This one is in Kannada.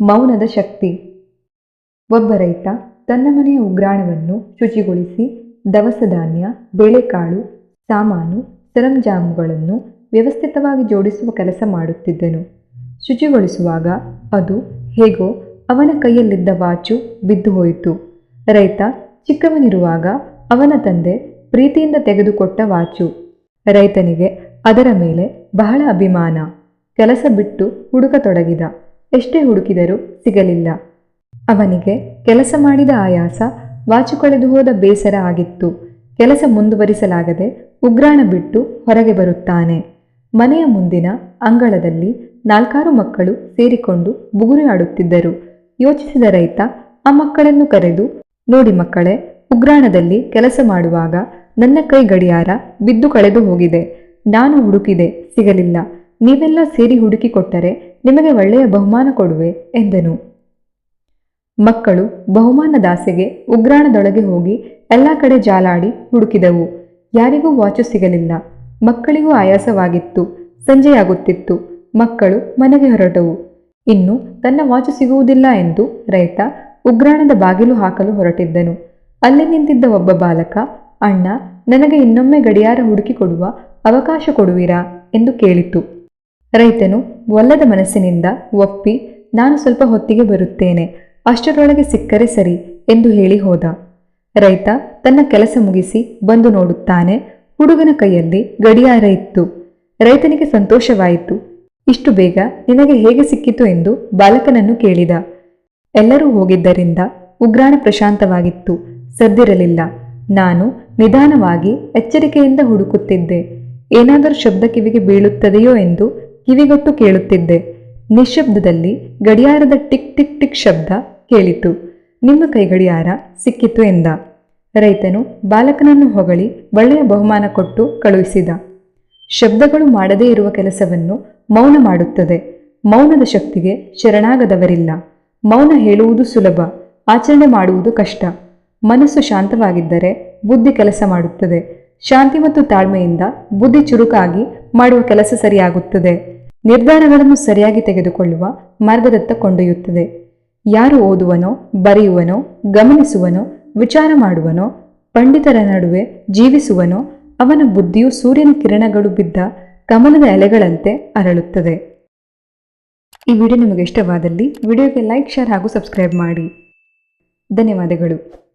ಮೌನದ ಶಕ್ತಿ. ಒಬ್ಬ ರೈತ ತನ್ನ ಮನೆಯ ಉಗ್ರಾಣವನ್ನು ಶುಚಿಗೊಳಿಸಿ ದವಸ ಧಾನ್ಯ, ಬೇಳೆಕಾಳು, ಸಾಮಾನು, ಸರಂಜಾಮುಗಳನ್ನು ವ್ಯವಸ್ಥಿತವಾಗಿ ಜೋಡಿಸುವ ಕೆಲಸ ಮಾಡುತ್ತಿದ್ದನು. ಶುಚಿಗೊಳಿಸುವಾಗ ಅದು ಹೇಗೋ ಅವನ ಕೈಯಲ್ಲಿದ್ದ ವಾಚು ಬಿದ್ದು ಹೋಯಿತು. ರೈತ ಚಿಕ್ಕವನಿರುವಾಗ ಅವನ ತಂದೆ ಪ್ರೀತಿಯಿಂದ ತೆಗೆದುಕೊಟ್ಟ ವಾಚು. ರೈತನಿಗೆ ಅದರ ಮೇಲೆ ಬಹಳ ಅಭಿಮಾನ. ಕೆಲಸ ಬಿಟ್ಟು ಹುಡುಕತೊಡಗಿದ. ಎಷ್ಟೇ ಹುಡುಕಿದರೂ ಸಿಗಲಿಲ್ಲ. ಅವನಿಗೆ ಕೆಲಸ ಮಾಡಿದ ಆಯಾಸ ವಾಚು ಕಳೆದು ಹೋದ ಬೇಸರ ಆಗಿತ್ತು. ಕೆಲಸ ಮುಂದುವರಿಸಲಾಗದೆ ಉಗ್ರಾಣ ಬಿಟ್ಟು ಹೊರಗೆ ಬರುತ್ತಾನೆ. ಮನೆಯ ಮುಂದಿನ ಅಂಗಳದಲ್ಲಿ ನಾಲ್ಕಾರು ಮಕ್ಕಳು ಸೇರಿಕೊಂಡು ಬುಗುರಿ ಆಡುತ್ತಿದ್ದರು ಯೋಚಿಸಿದ ರೈತ, ಆ ಮಕ್ಕಳನ್ನು ಕರೆದು, ನೋಡಿ ಮಕ್ಕಳೇ, ಉಗ್ರಾಣದಲ್ಲಿ ಕೆಲಸ ಮಾಡುವಾಗ ನನ್ನ ಕೈ ಗಡಿಯಾರ ಬಿದ್ದು ಕಳೆದು ಹೋಗಿದೆ. ನಾನು ಹುಡುಕಿದೆ, ಸಿಗಲಿಲ್ಲ. ನೀವೆಲ್ಲ ಸೇರಿ ಹುಡುಕಿ ಕೊಟ್ಟರೆ ನಿಮಗೆ ಒಳ್ಳೆಯ ಬಹುಮಾನ ಕೊಡುವೆ ಎಂದನು. ಮಕ್ಕಳು ಬಹುಮಾನ ದಾಸೆಗೆ ಉಗ್ರಾಣದೊಳಗೆ ಹೋಗಿ ಎಲ್ಲ ಕಡೆ ಜಾಲಾಡಿ ಹುಡುಕಿದವು. ಯಾರಿಗೂ ವಾಚು ಸಿಗಲಿಲ್ಲ. ಮಕ್ಕಳಿಗೂ ಆಯಾಸವಾಗಿತ್ತು. ಸಂಜೆಯಾಗುತ್ತಿತ್ತು. ಮಕ್ಕಳು ಮನೆಗೆ ಹೊರಟವು. ಇನ್ನು ತನ್ನ ವಾಚು ಸಿಗುವುದಿಲ್ಲ ಎಂದು ರೈತ ಉಗ್ರಾಣದ ಬಾಗಿಲು ಹಾಕಲು ಹೊರಟಿದ್ದನು. ಅಲ್ಲಿ ನಿಂತಿದ್ದ ಒಬ್ಬ ಬಾಲಕ, ಅಣ್ಣ, ನನಗೆ ಇನ್ನೊಮ್ಮೆ ಗಡಿಯಾರ ಹುಡುಕಿಕೊಡುವ ಅವಕಾಶ ಕೊಡುವಿರಾ? ಎಂದು ಕೇಳಿತು. ರೈತನು ಒಲ್ಲದ ಮನಸ್ಸಿನಿಂದ ಒಪ್ಪಿ, ನಾನು ಸ್ವಲ್ಪ ಹೊತ್ತಿಗೆ ಬರುತ್ತೇನೆ, ಅಷ್ಟರೊಳಗೆ ಸಿಕ್ಕರೆ ಸರಿ ಎಂದು ಹೇಳಿ ಹೋದ. ರೈತ ತನ್ನ ಕೆಲಸ ಮುಗಿಸಿ ಬಂದು ನೋಡುತ್ತಾನೆ, ಹುಡುಗನ ಕೈಯಲ್ಲಿ ಗಡಿಯಾರ ಇತ್ತು. ರೈತನಿಗೆ ಸಂತೋಷವಾಯಿತು. ಇಷ್ಟು ಬೇಗ ನಿನಗೆ ಹೇಗೆ ಸಿಕ್ಕಿತು ಎಂದು ಬಾಲಕನನ್ನು ಕೇಳಿದ. ಎಲ್ಲರೂ ಹೋಗಿದ್ದರಿಂದ ಉಗ್ರಾಣ ಪ್ರಶಾಂತವಾಗಿತ್ತು. ಸದ್ದಿರಲಿಲ್ಲ. ನಾನು ನಿಧಾನವಾಗಿ ಎಚ್ಚರಿಕೆಯಿಂದ ಹುಡುಕುತ್ತಿದ್ದೆ. ಏನಾದರೂ ಶಬ್ದ ಕಿವಿಗೆ ಬೀಳುತ್ತದೆಯೋ ಎಂದು ಕಿವಿಗೊಟ್ಟು ಕೇಳುತ್ತಿದ್ದೆ. ನಿಶ್ಶಬ್ದದಲ್ಲಿ ಗಡಿಯಾರದ ಟಿಕ್ ಟಿಕ್ ಟಿಕ್ ಶಬ್ದ ಕೇಳಿತು. ನಿಮ್ಮ ಕೈ ಗಡಿಯಾರ ಸಿಕ್ಕಿತು ಎಂದ. ರೈತನು ಬಾಲಕನನ್ನು ಹೊಗಳಿ ಒಳ್ಳೆಯ ಬಹುಮಾನ ಕೊಟ್ಟು ಕಳುಹಿಸಿದ. ಶಬ್ದಗಳು ಮಾಡದೇ ಇರುವ ಕೆಲಸವನ್ನು ಮೌನ ಮಾಡುತ್ತದೆ. ಮೌನದ ಶಕ್ತಿಗೆ ಶರಣಾಗದವರಿಲ್ಲ. ಮೌನ ಹೇಳುವುದು ಸುಲಭ, ಆಚರಣೆ ಮಾಡುವುದು ಕಷ್ಟ. ಮನಸ್ಸು ಶಾಂತವಾಗಿದ್ದರೆ ಬುದ್ಧಿ ಕೆಲಸ ಮಾಡುತ್ತದೆ. ಶಾಂತಿ ಮತ್ತು ತಾಳ್ಮೆಯಿಂದ ಬುದ್ಧಿ ಚುರುಕಾಗಿ ಮಾಡುವ ಕೆಲಸ ಸರಿಯಾಗುತ್ತದೆ. ನಿರ್ಧಾರಗಳನ್ನು ಸರಿಯಾಗಿ ತೆಗೆದುಕೊಳ್ಳುವ ಮಾರ್ಗದತ್ತ ಕೊಂಡೊಯ್ಯುತ್ತದೆ. ಯಾರು ಓದುವನೋ, ಬರೆಯುವನೋ, ಗಮನಿಸುವನೋ, ವಿಚಾರ ಮಾಡುವನೋ, ಪಂಡಿತರ ನಡುವೆ ಜೀವಿಸುವನೋ, ಅವನ ಬುದ್ಧಿಯು ಸೂರ್ಯನ ಕಿರಣಗಳು ಬಿದ್ದ ಕಮಲದ ಎಲೆಗಳಂತೆ ಅರಳುತ್ತದೆ. ಈ ವಿಡಿಯೋ ನಿಮಗೆ ಇಷ್ಟವಾದಲ್ಲಿ ವಿಡಿಯೋಗೆ ಲೈಕ್, ಶೇರ್ ಹಾಗೂ ಸಬ್ಸ್ಕ್ರೈಬ್ ಮಾಡಿ. ಧನ್ಯವಾದಗಳು.